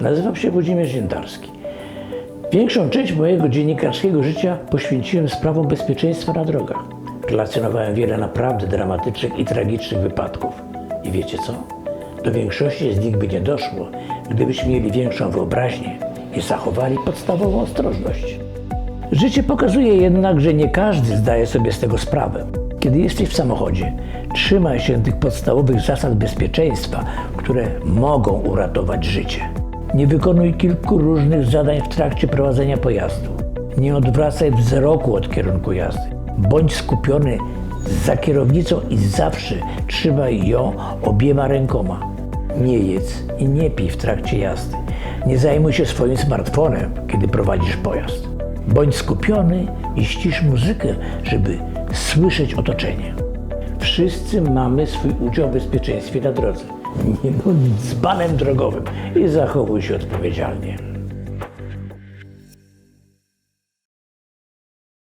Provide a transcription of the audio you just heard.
Nazywam się Włodzimierz Jędarski. Większą część mojego dziennikarskiego życia poświęciłem sprawom bezpieczeństwa na drogach. Relacjonowałem wiele naprawdę dramatycznych i tragicznych wypadków. I wiecie co? Do większości z nich by nie doszło, gdybyśmy mieli większą wyobraźnię i zachowali podstawową ostrożność. Życie pokazuje jednak, że nie każdy zdaje sobie z tego sprawę. Kiedy jesteś w samochodzie, trzymaj się tych podstawowych zasad bezpieczeństwa, które mogą uratować życie. Nie wykonuj kilku różnych zadań w trakcie prowadzenia pojazdu. Nie odwracaj wzroku od kierunku jazdy. Bądź skupiony za kierownicą i zawsze trzymaj ją obiema rękoma. Nie jedz i nie pij w trakcie jazdy. Nie zajmuj się swoim smartfonem, kiedy prowadzisz pojazd. Bądź skupiony i ścisz muzykę, żeby słyszeć otoczenie. Wszyscy mamy swój udział w bezpieczeństwie na drodze. Nie bądź dzbanem drogowym i zachowuj się odpowiedzialnie.